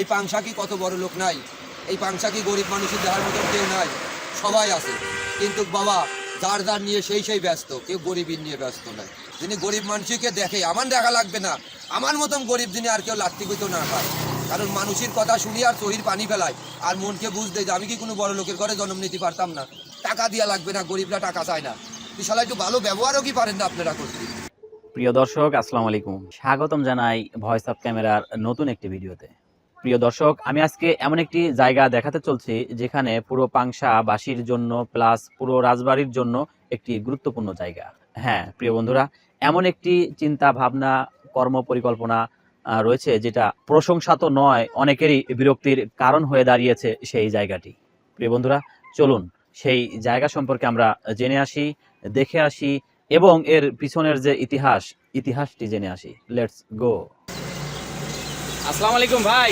এই পাংশা কি কত বড় লোক নাই। এই পাংশা কি গরিব মানুষের দেওয়ার মতো কেউ নাই। সবাই আছে। কিন্তু বাবা, যার যার নিয়ে সেই সেই ব্যস্ত, কেউ গরিবের নিয়ে ব্যস্ত নয় যিনি গরিব মানুষকে দেখে, আমার দেখা লাগবে না। আমার মতন গরিব যিনি আর কেউ লাত্তি কইতো না খায়। কারণ মানুষের কথা শুনি আর চহির পানি ফেলায়। আর মনকে বুঝতে যে আমি কি কোনো বড় লোকের ঘরে জন্ম নিতে পারতাম না। টাকা দিয়া লাগবে না, গরিবরা টাকা চায় না। বিশালা একটু ভালো ব্যবহারও কি পারেন না আপনারা করতে? প্রিয় দর্শক, আসসালামু আলাইকুম। স্বাগতম জানাই ভয়েস অফ ক্যামেরার নতুন একটি ভিডিওতে। প্রিয় দর্শক, আমি আজকে এমন একটি জায়গা দেখাতে চলছি যেখানে পুরো পাংশা বাসির জন্য প্লাস পুরো রাজবাড়ির জন্য একটি গুরুত্বপূর্ণ জায়গা। হ্যাঁ প্রিয় বন্ধুরা, এমন একটি চিন্তা ভাবনা, কর্ম পরিকল্পনা রয়েছে যেটা প্রশংসা তো নয়, অনেকেরই বিরক্তির কারণ হয়ে দাঁড়িয়েছে সেই জায়গাটি। প্রিয় বন্ধুরা, চলুন সেই জায়গা সম্পর্কে আমরা জেনে আসি, দেখে আসি এবং এর পিছনের যে ইতিহাস, ইতিহাসটি জেনে আসি। লেটস গো আসসালামু আলাইকুম ভাই।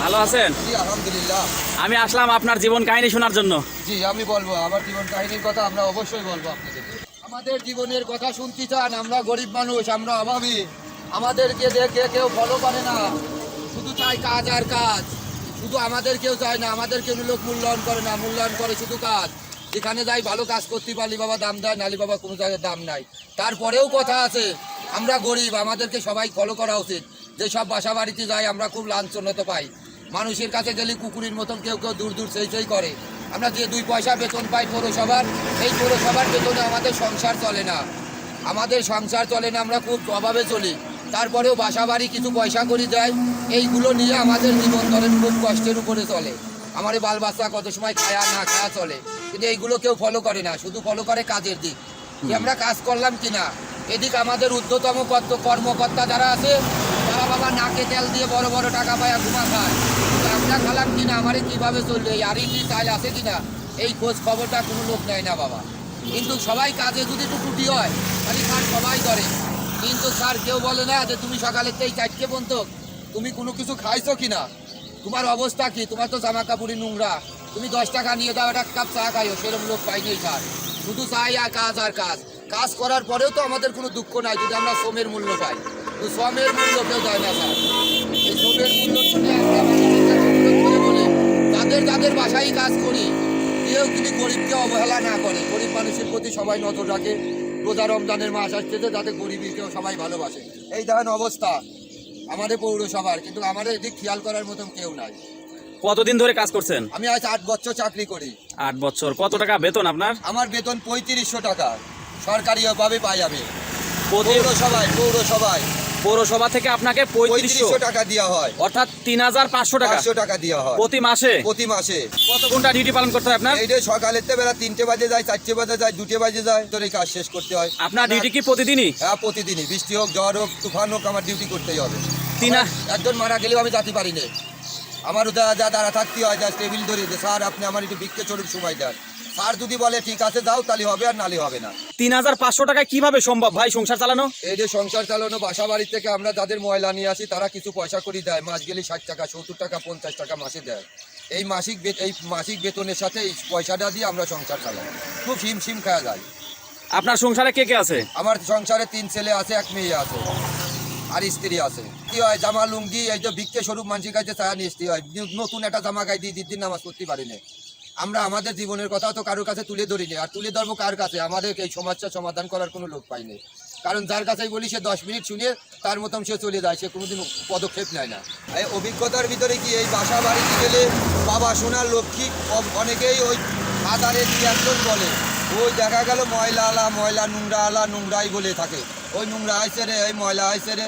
ভালো আছেন? জি আলহামদুলিল্লাহ। আমি আসলাম আপনার জীবন কাহিনী শোনার জন্য। জি আমি বলব আমার জীবন কাহিনীর কথা আমরা অবশ্যই বলব আপনাদের। আমাদের জীবনের কথা শুনতে চান আমরা গরিব মানুষ আমরা অভাবী। আমাদেরকে দেখে কেউ ফলো করে না। শুধু চাই কাজ আর কাজ। শুধু আমাদের কেউ চায় না আমাদের কেউ লোক মূল্যায়ন করে না মূল্যায়ন করে শুধু কাজ। যেখানে যাই ভালো কাজ করতে পারলি বাবা দাম দেয় নালি বাবা কোনো জায়গায় দাম নাই। তারপরেও কথা আছে আমরা গরিব আমাদেরকে সবাই ফলো করা উচিত। যেসব বাসা বাড়িতে যাই, আমরা খুব লাঞ্ছনতা পাই। মানুষের কাছে গেলে কুকুরের মতন কেউ কেউ দূর দূর সেই সেই করে। আমরা যে দুই পয়সা বেতন পাই পৌরসভার এই পৌরসভার বেতনে আমাদের সংসার চলে না। আমাদের সংসার চলে না, আমরা খুব অভাবে চলি। তারপরেও বাসা বাড়ি কিছু পয়সা করে দেয় এইগুলো নিয়ে আমাদের জীবন ধরেন খুব কষ্টের উপরে চলে। আমার বাল বাচ্চা কত সময় খায়া না খায়া চলে। কিন্তু এইগুলো কেউ ফলো করে না, শুধু ফলো করে কাজের দিক। আমরা কাজ করলাম কিনা? এদিক আমাদের ঊর্ধ্বতম কর্মকর্তা যারা আছে বাবা নাকে তেল দিয়ে বড় বড় টাকা পায় আর ঘুমা খায়। আমরা খালাম কিনা, আমারে কীভাবে চলবে? এই আরই কি চাল আছে কিনা? এই খোঁজ খবরটা কোনো লোক নেয় না বাবা। কিন্তু সবাই কাজে যদি একটু টুটি হয়, তাহলে স্যার সবাই করে। কিন্তু স্যার কেউ বলে না যে তুমি সকালের থেকে চারটে পর্যন্ত তুমি কোনো কিছু খাইছো কিনা? তোমার অবস্থা কি? তোমার তো জামা কাপড়ই নোংরা। তুমি দশ টাকা নিয়ে দাও, একটা কাপ চা খাইও। সেরকম লোক পাইনি স্যার। শুধু চাই আর কাজ আর কাজ। কাজ করার পরেও তো আমাদের কোনো দুঃখ নাই যদি আমরা শ্রমের মূল্য পাই। তো শ্রমের মূল্য কেউ দেয় না স্যার। এই শ্রমের মূল্য বলি যাদের যাদের বাসায় কাজ করি কেউ কিন্তু গরিবকে অবহেলা না করে গরিব মানুষের প্রতি সবাই নজর রাখে রোজা রমজানের মাস আসতেছে যাতে গরিবীকেও সবাই ভালোবাসে। এই দেখেন অবস্থা আমাদের পৌরসভার কিন্তু আমাদের এদিক খেয়াল করার মতন কেউ নাই। কতদিন ধরে কাজ করছেন? আমি আজ আট বছর চাকরি করি। আট বছর। কত টাকা বেতন আপনার? আমার বেতন পঁয়ত্রিশশো টাকা। সরকারিভাবে আমি প্রতি পৌরসভায় পৌরসভায়। পৌরসভা থেকে আপনাকে পঁয়ত্রিশশো টাকা দেওয়া হয়। অর্থাৎ তিন হাজার পাঁচশো টাকা। পাঁচশো টাকা দেওয়া হয়। প্রতি মাসে? প্রতি মাসে। কত ঘণ্টা ডিউটি পালন করতে হয় আপনার? এইটা সকালের তো বেলা তিনটে বাজে যায় চারটে বাজে যায় দুটে বাজে যায় তোর এই কাজ শেষ করতে হয়। আপনার ডিউটি কি প্রতিদিনই? হ্যাঁ প্রতিদিনই। বৃষ্টি হোক জ্বর হোক তুফান হোক আমার ডিউটি করতেই হবে। তিন একজন মারা গেলেও আমি যেতে পারি না। আমারও যা যা দাঁড়া থাকতে হয় যা টেবিল ধরে যে স্যার আপনি আমার একটু বিক্ষে চড়ুক সময় দেন স্যার যদি বলে ঠিক আছে যাও তাহলে হবে আর নালে হবে না। তিন হাজার পাঁচশো টাকা কীভাবে সম্ভব ভাই সংসার চালানো? এই যে সংসার চালানো বাসা বাড়ি থেকে আমরা যাদের ময়লা নিয়ে আসি তারা কিছু পয়সা করে দেয়। মাস গেলে ষাট টাকা সত্তর টাকা পঞ্চাশ টাকা মাসে দেয়। এই মাসিক এই মাসিক বেতনের সাথে এই পয়সাটা দিয়ে আমরা সংসার চালাই। খুব হিম শিম খাওয়া যায়। আপনার সংসারে কে কে আছে? আমার সংসারে তিন ছেলে আছে এক মেয়ে আছে আর স্ত্রী আছে। কি হয় জামা লুঙ্গি এই যে ভিক্ষে স্বরূপ মানসিক কাছে ছায়া নিয়ে হয় নতুন একটা জামা গাই দিয়ে দিন নামাজ করতে পারি না। আমরা আমাদের জীবনের কথা তো কারোর কাছে তুলে ধরিনি। আর তুলে ধরবো কার কাছে? আমাদের এই সমস্যার সমাধান করার কোনো লোক পাইনি কারণ যার কাছেই বলি, সে দশ মিনিট শুনে তার মতন সে চলে যায়। সে কোনোদিন পদক্ষেপ নেয় না। এই অভিজ্ঞতার ভিতরে কি এই বাসা বাড়িতে গেলে বাবা সোনার লক্ষ্মী? অনেকেই ওই আধারে একজন বলে। ওই দেখা গেল ময়লা আলা, ময়লা নোংরা আলা, নোংরাই বলে থাকে। ওই নোংরা আইসে রে, এই ময়লা আইসে রে।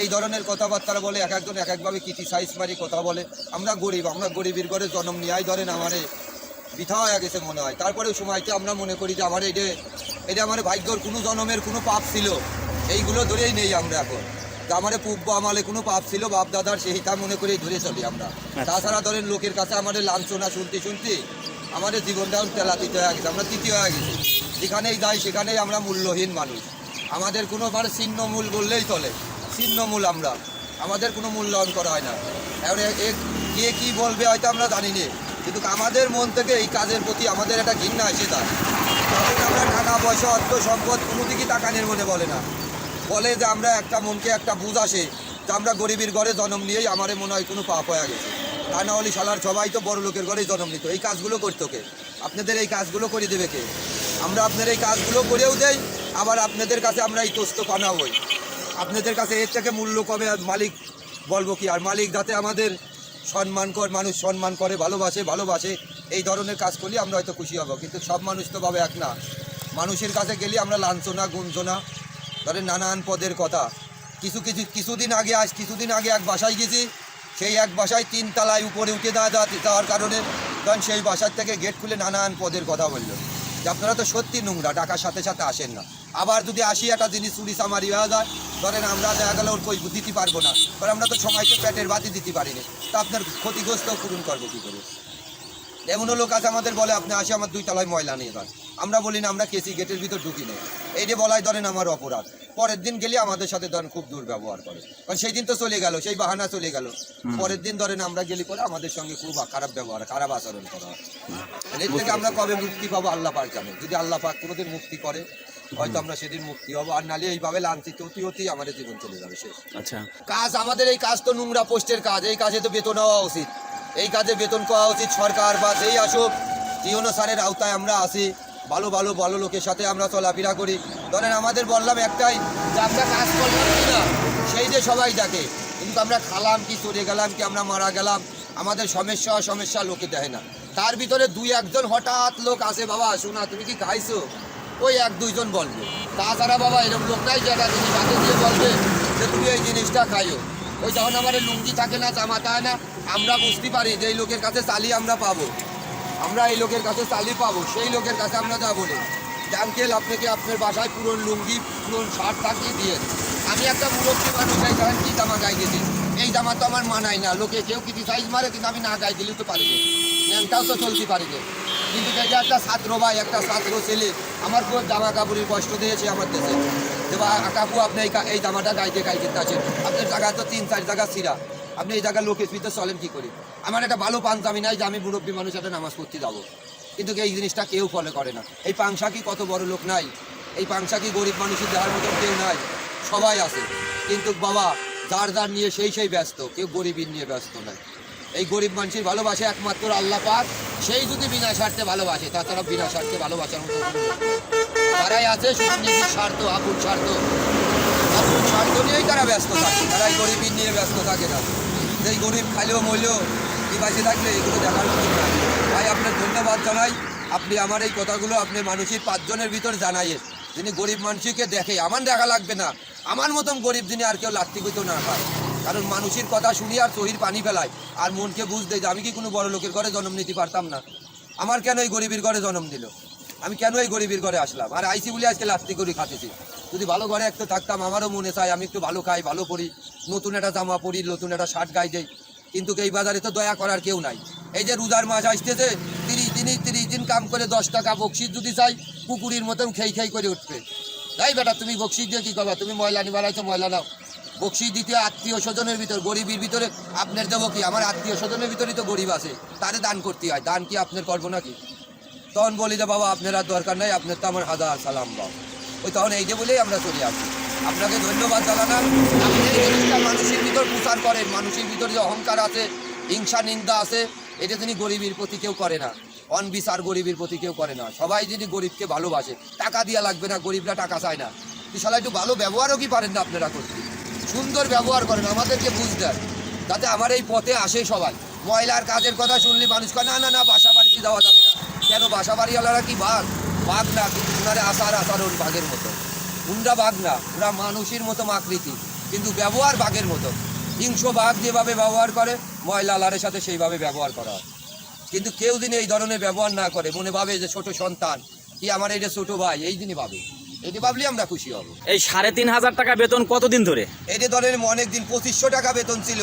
এই ধরনের কথাবার্তা বলে, এক একজন এক একভাবে ক্রিটিসাইজ মারি কথা বলে। আমরা গরিব, আমরা গরিবের ঘরে জন্ম নিয়াই ধরেন আমারে। বৃথা হয়ে গেছে মনে হয়। তারপরে সময়তে আমরা মনে করি যে আমার এটা এটা আমার ভাগ্যর কোনো জন্মের কোনো পাপ ছিল। এইগুলো ধরেই নেই আমরা এখন। যে আমার পূর্ব আমালে কোনো পাপ ছিল বাপ দাদার সেইটা মনে করেই ধরে চলি আমরা। তাছাড়া ধরেন লোকের কাছে আমাদের লাঞ্ছনা শুনতে শুনতে আমাদের জীবনটাও তেলাতীত হয়ে গেছে আমরা তৃতীয় হয়ে গেছি। যেখানেই যাই সেখানেই আমরা মূল্যহীন মানুষ। আমাদের কোনো মানে ছিন্নমূল বললেই চলে। ছিন্নমূল আমরা। আমাদের কোনো মূল্যায়ন করা হয় না। এ- কে কী বলবে হয়তো আমরা জানি না। কিন্তু আমাদের মন থেকে এই কাজের প্রতি আমাদের একটা ঘৃণা এসে যায় তখন আমরা টাকা পয়সা অর্থ সম্পদ কোনো দিকে টাকা নিয়ে মনে বলে না। বলে যে আমরা একটা মনকে একটা বুঝ আসে যে আমরা গরিবের ঘরে জন্ম নিয়েই আমার মনে হয় কোনো পাপ হয়ে গেছে। তা না হলে শালার সবাই তো বড় লোকের ঘরেই জন্ম নিত। এই কাজগুলো করতো কে? আপনাদের এই কাজগুলো করে দেবে কে? আমরা আপনার এই কাজগুলো করেও দেই, আবার আপনাদের কাছে আমরা এই তোস্ত পানা হই। আপনাদের কাছে এর থেকে মূল্য কবে মালিক বলব কি? আর মালিক যাতে আমাদের সম্মান কর, মানুষ সম্মান করে, ভালোবাসে ভালোবাসে, এই ধরনের কাজ করলে আমরা হয়তো খুশি হব। কিন্তু সব মানুষ তো ভাবে এক না। মানুষের কাছে গেলে আমরা লাঞ্ছনা, গুঞ্জনা, ধরেন নানান পদের কথা। কিছু কিছু, কিছুদিন আগে আজ, কিছুদিন আগে এক বাসায় গেছি। সেই এক বাসায় তিন তলায় উপরে উঠে দেওয়া যাওয়ার কারণে তখন সেই বাসার থেকে গেট খুলে নানান পদের কথা বলল। যে আপনারা তো সত্যি নোংরা ডাকার সাথে সাথে আসেন না। আবার যদি আসি একটা জিনিস চুরি সামারি হয়ে যায়, ধরেন আমরা দেখা গেলে ওর কই দিতে পারব না, কারণ আমরা তো সময়কে পেটের বাতি দিতে পারিনি। তা আপনার ক্ষতিগ্রস্ত পূরণ করব কী করে? এমনও লোক আছে আমাদের বলে আপনি আসে আমার দুই তলায় ময়লা নিয়ে যান। আমরা বলি না আমরা কেসি গেটের ভিতর ঢুকি নেই। এই যে বলাই ধরেন আমার অপরাধ। পরের দিন গেলে আমাদের সাথে ধরেন খুব দুর্ব্যবহার করে। কারণ সেই দিন তো চলে গেল সেই বাহানা চলে গেল। পরের দিন ধরেন আমরা গেলি পরে আমাদের সঙ্গে খুব খারাপ ব্যবহার খারাপ আচরণ করা হয়। এর থেকে আমরা কবে মুক্তি পাবো আল্লাহ পাক জানে। যদি আল্লাহ পাক কোনোদিন মুক্তি করে হয়তো আমরা সেদিন মুক্তি হব। আর নালে এইভাবে লাঞ্ছিত হতে হতেই আমাদের জীবন চলে যাবে শেষ। আচ্ছা। কাজ আমাদের এই কাজ তো নোংরা পোস্টের কাজ এই কাজে তো বেতন হওয়া উচিত। এই কাজে বেতন পাওয়া উচিত সরকার বা যেই আসুক, ইউনো স্যারের আওতায় আমরা আসি। ভালো ভালো ভালো লোকের সাথে আমরা চলাফেরা করি। ধরেন আমাদের বললাম একটাই, যে আমরা কাজ করলাম কি না, সেই যে সবাই দেখে। কিন্তু আমরা খালাম কি, চলে গেলাম কি, আমরা মারা গেলাম, আমাদের সমস্যা সমস্যা লোকে দেয় না। তার ভিতরে দুই, একজন হঠাৎ লোক আসে, বাবা, শোনা, তুমি কি খাইছো? ওই এক, দুইজন বলবে। তাছাড়া বাবা, এরকম লোক নাই যেটা তুমি হাতে দিয়ে বলবে যে, তুমি এই জিনিসটা খাইও। ওই যখন আমার লুঙ্গি থাকে না, জামা থাকে না, আমরা বুঝতে পারি যে এই লোকের কাছে চালি আমরা পাবো। আমরা এই লোকের কাছে চালি পাবো, সেই লোকের কাছে আমরা যা বলি যে আঙ্কেল আপনাকে আপনার বাসায় পুরন লুঙ্গি, পুরন শার্ট থাকিয়ে দিয়ে আমি একটা মুরব্বী মানুষ, এই ধরেন কি জামা গায়ে গেছি এই জামা তো আমার মানায় না। লোকে কেউ কিছু সাইজ মারে, কিন্তু আমি না গায়ে দিলেও তো পারি না। ন্যাংটাও তো চলতে পারি না। কিন্তু একটা ছাত্র ভাই একটা ছাত্র ছেলে, আমার পুরো জামা কাপড়ের কষ্ট দিয়েছে আমার দেশে। কাকু, আপনি এই জামাটা গাইতে গাইতে আছেন আপনার জায়গা তো তিন, চার জায়গা ছিঁড়া আপনি এই জায়গায় লোকের ভিতরে চলেন কি করি? আমার একটা ভালো পাঞ্জাবি নাই যে আমি মুরব্বী মানুষ একটা নামাজ পড়তে যাব। কিন্তু এই জিনিসটা কেউ ফলো করে না। এই পাংশা কি কত বড় লোক নাই? এই পাংশা কি গরিব মানুষের দেওয়ার মতো কেউ নাই? সবাই আছে। কিন্তু বাবা, যার যার নিয়ে সেই সেই ব্যস্ত। কেউ গরিবের নিয়ে ব্যস্ত নাই। এই গরিব মানুষের ভালোবাসে একমাত্র আল্লাহ সেই যদি বিনা স্বার্থে ভালোবাসে, তাছাড়া বিনা স্বার্থে ভালোবাসার মতো। তারাই আছে নিজের স্বার্থ, আপুর স্বার্থ। আপুর স্বার্থ নিয়েই তারা ব্যস্ত থাকে তারা এই গরিবের নিয়ে ব্যস্ত থাকে না যেই গরিব খাইলেও মইলেও কি বাঁচে থাকলে এগুলো দেখার উচিত না। ভাই, আপনার ধন্যবাদ জানাই। আপনি আমার এই কথাগুলো আপনি মানুষের পাঁচজনের ভিতর জানাইয়েন। যিনি গরিব মানুষকে দেখে, আমার দেখা লাগবে না। আমার মতন গরিব যিনি আর কেউ লাত্তি কইতেও না পায় কারণ মানুষের কথা শুনি আর চহির পানি ফেলায় আর মনকে বুঝ দেয় যে আমি কি কোনো বড় লোকের ঘরে জন্ম নিতে পারতাম না। আমার কেন এই গরিবের ঘরে জন্ম দিল আমি কেন এই গরিবের ঘরে আসলাম? আর আইসি বলে আজকে লাত্তি করে খাতেছি যদি ভালো ঘরে একটু থাকতাম, আমারও মনে চাই আমি একটু ভালো খাই, ভালো পড়ি, নতুন একটা জামা পরি, নতুন একটা শার্ট গাই দেই। কিন্তু এই বাজারে তো দয়া করার কেউ নাই। এই যে রোজার মাস আসতেছে, তিরিশ দিনই তিরিশ দিন কাম করে দশ টাকা বকশিস যদি চাই, পুকুরির মতন খেই খেই করে উঠবে। তাই বেটা, তুমি বকশিস দিয়ে কী করবা? তুমি ময়লা নিবার হয়তো ময়লা নাও। বকশি দ্বিতীয় আত্মীয় স্বজনের ভিতর, গরিবের ভিতরে আপনার দেবো কি? আমার আত্মীয় স্বজনের ভিতরেই তো গরিব আছে। তারে দান করতে হয়। দান কি আপনার করব নাকি? তখন বলি যে, বাবা, আপনার দরকার নাই, আপনার তো আমার হাজার সালাম বাবা ওই তখন এই যে বলেই আমরা চলে আসি। আপনাকে ধন্যবাদ জানালাম। আপনি এই জিনিসটা মানুষের ভিতর প্রচার করেন, মানুষের ভিতর যে অহংকার আছে, হিংসা, নিন্দা আছে, এটা তিনি গরিবের প্রতি কেউ করে না। অনবিচার গরিবের প্রতি কেউ করে না। সবাই যদি গরিবকে ভালোবাসে, টাকা দেওয়া লাগবে না, গরিবরা টাকা চায় না। বিশাল একটু ভালো ব্যবহারও কি পারেন না আপনারা করতে? সুন্দর ব্যবহার করেন, আমাদেরকে বুঝ দেন। যাতে আমার এই পথে আসে সবাই। ময়লার কাজের কথা শুনলে মানুষ কয়, না না না, বাসা বাড়িতে যাওয়া যাবে না। কেন বাসা বাড়িওয়ালারা কি বাঘ? বাঘ না কিন্তু ওনারে আসার আসারণ বাঘের মতো। উনরা বাঘ না ওরা মানুষের মতো আকৃতি কিন্তু ব্যবহার বাঘের মতো। হিংস্র বাঘ যেভাবে ব্যবহার করে ময়লা লারের সাথে সেইভাবে ব্যবহার করা হয়। কিন্তু কেউ দিন এই ধরনের ব্যবহার না করে মনে ভাবে যে ছোট সন্তান কি আমার এটা ছোট ভাই এই দিনই ভাবে। এটি ভাবলে আমরা খুশি হব। এই সাড়ে তিন হাজার টাকা বেতন কতদিন ধরে? এটি ধরেন অনেক দিন পঁচিশশো টাকা বেতন ছিল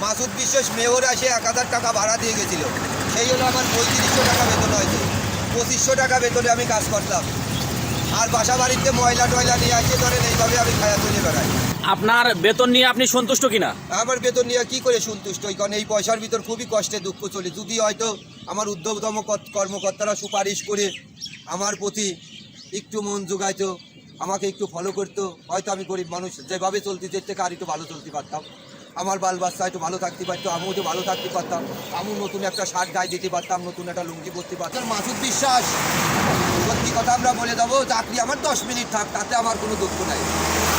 মাসুদ বিশ্বাস মেয়র আসে এক হাজার টাকা ভাড়া দিয়ে গেছিল। সেই হলো আমার পঁয়ত্রিশশো টাকা বেতন হয়েছে। পঁচিশশো টাকা বেতনে আমি কাজ করতাম আর বাসা বাড়িতে ময়লা টয়লা নিয়ে আসে ধরেন এইভাবে আমি খায়া তুলে বেড়াই। আপনার বেতন নিয়ে আপনি সন্তুষ্ট কিনা? আমার বেতন নিয়ে কি করে সন্তুষ্ট? কারণ এই পয়সার ভিতর খুবই কষ্টে দুঃখ চলে। যদি হয়তো আমার উদ্যোগতম কর্ত- কর্মকর্তারা সুপারিশ করে আমার প্রতি একটু মন যোগাইতো আমাকে একটু ফলো করতো হয়তো আমি গরিব মানুষ যেভাবে চলতে যেতে আর একটু ভালো চলতে পারতাম। আমার বাল বাচ্চা একটু ভালো থাকতে পারতো আমিও তো ভালো থাকতে পারতাম আমিও নতুন একটা শার্ট গায়ে দিতে পারতাম নতুন একটা লুঙ্গি পরতে পারতাম। মাসুদ বিশ্বাস সত্যি কথা আমরা বলে দেবো চাকরি আমার দশ মিনিট থাক তাতে আমার কোনো দুঃখ নাই।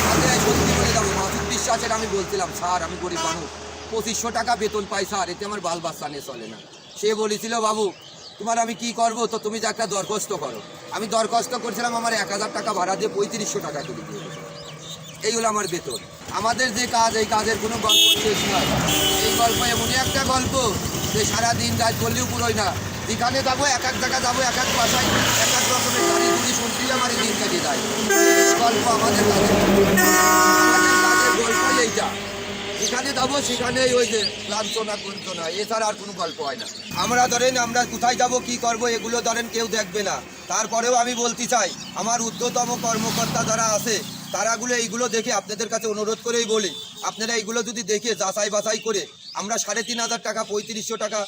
তাতে সত্যি বলে দেবো মাসুদ বিশ্বাসের আমি বলছিলাম স্যার আমি গরিব মানুষ পঁচিশশো টাকা বেতন পাই স্যার এতে আমার বাল বাচ্চা নিয়ে চলে না। সে বলেছিল বাবু তোমার আমি কি করব? তো তুমি যে একটা দরখাস্ত করো। আমি দরখাস্ত করছিলাম আমার এক হাজার টাকা ভাড়া দিয়ে পঁয়ত্রিশশো টাকা করে দিয়ে দিয়েছে। এই হলো আমার বেতন। আমাদের যে কাজ, এই কাজের কোনো গল্প শেষ নয়। এই গল্প এমনই একটা গল্প যে সারাদিন রাত বললেও পুরোই না। যেখানে যাব, এক এক জায়গা যাব, এক এক বাসায়, এক এক রকমের গাড়ি গুলি শুনতেই আমার দিন কেটে যায় গল্প আমাদের কাজের গল্পই এইটা। যেখানে যাব সেখানেই ওই যে লাঞ্ছনা না এছাড়া আর কোনো গল্প হয় না। আমরা ধরেন, আমরা কোথায় যাব, কি করব, এগুলো ধরেন কেউ দেখবে না। তারপরেও আমি বলতে চাই, আমার ঊর্ধ্বতম কর্মকর্তা যারা আছে তারাগুলো এইগুলো দেখে আপনাদের কাছে অনুরোধ করেই বলি, আপনারা এইগুলো যদি দেখে যাচাই বাছাই করে আমরা সাড়ে তিন হাজার টাকা, পঁয়ত্রিশশো টাকা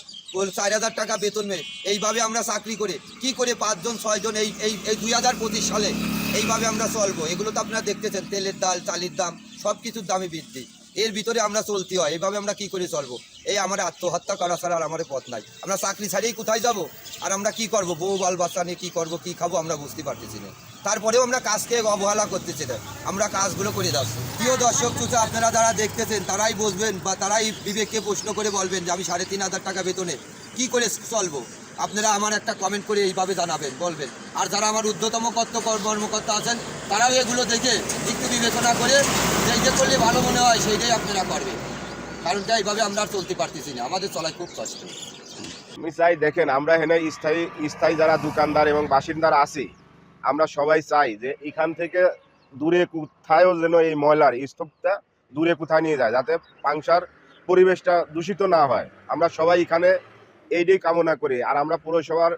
চার হাজার টাকা বেতন মেয়ে এইভাবে আমরা চাকরি করে, কি করে পাঁচজন, ছয়জন এই এই এই দুই হাজার পঁচিশ সালে এইভাবে আমরা চলবো? এগুলো তো আপনারা দেখতেছেন, তেলের দাল চালের দাম সব কিছুর দামে বৃদ্ধি। এর ভিতরে আমরা চলতে হয়। এইভাবে আমরা কি করে চলবো? এই আমার আত্মহত্যা করা ছাড়া আর আমার পথ নাই। আমরা চাকরি ছাড়িয়ে কোথায় যাব? আর আমরা কি করব? বউ বাল বাচ্চা নিয়ে কী করব? কী খাব? আমরা বুঝতে পারতেছি না। তারপরেও আমরা কাজকে অবহেলা করতেছি না। আমরা কাজগুলো করে যাচ্ছি। প্রিয় দর্শক, চুচা, আপনারা যারা দেখতেছেন, তারাই বুঝবেন বা তারাই বিবেককে প্রশ্ন করে বলবেন যে আমি সাড়ে তিন হাজার টাকা বেতনে কি করে চলবো? আপনারা আমার একটা কমেন্ট করে এইভাবে জানাবেন, বলবেন। আর যারা আমার ঊর্ধ্বতম কর্ত কর্মকর্তা আছেন, তারাও এগুলো দেখে একটু বিবেচনা করে যেইটা করলে ভালো মনে হয়, সেইটাই আপনারা করবেন। কারণটা এইভাবে আমরা আর চলতে পারতেছি না, আমাদের চলায় খুব কষ্ট। আমি চাই, দেখেন, আমরা এখানে স্থায়ী স্থায়ী যারা দোকানদার এবং বাসিন্দারা আছি, আমরা সবাই চাই যে এখান থেকে দূরে কোথায়ও যেন এই ময়লার স্তূপটা দূরে কোথায় নিয়ে যায়, যাতে পাংশার পরিবেশটা দূষিত না হয়। আমরা সবাই এখানে এইটাই কামনা করি। আর আমরা পৌরসভার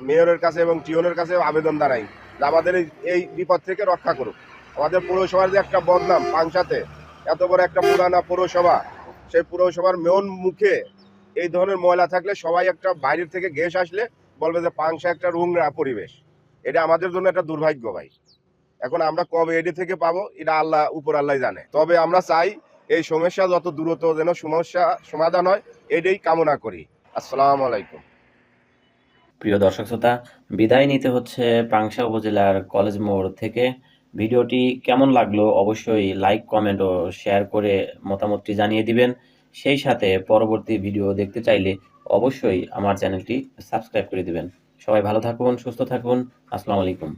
মেয়রের কাছে এবং টিওনের কাছে আবেদন দাঁড়াই যে আমাদের এই- বিপদ থেকে রক্ষা করুক। আমাদের পৌরসভার যে একটা বদনাম পাংশাতে, এত বড় একটা পুরানা পৌরসভা, সেই পৌরসভার মেয়ন মুখে এই ধরনের ময়লা থাকলে সবাই একটা বাইরের থেকে গ্যাস আসলে বলবে যে পাংশা একটা রুংরা পরিবেশ। এটা আমাদের জন্য একটা দুর্ভাগ্য ভাই। এখন আমরা কবে এডি থেকে পাবো, এটা আল্লাহ, উপর আল্লাহ জানে। তবে আমরা চাই এই সমস্যা যত দূরত যেন সমস্যা সমাধান হয়, এটাই কামনা করি। আসসালামু আলাইকুম। প্রিয় দর্শক শ্রোতা, বিদায় নিতে হচ্ছে পাংশা উপজেলার কলেজ মোড় থেকে। ভিডিওটি কেমন লাগল অবশ্যই লাইক, কমেন্ট ও শেয়ার করে মতামতটি জানিয়ে দিবেন। সেই সাথে পরবর্তী ভিডিও দেখতে চাইলে অবশ্যই আমার চ্যানেলটি সাবস্ক্রাইব করে দিবেন। সবাই ভালো থাকুন, সুস্থ থাকুন। আসসালামু আলাইকুম।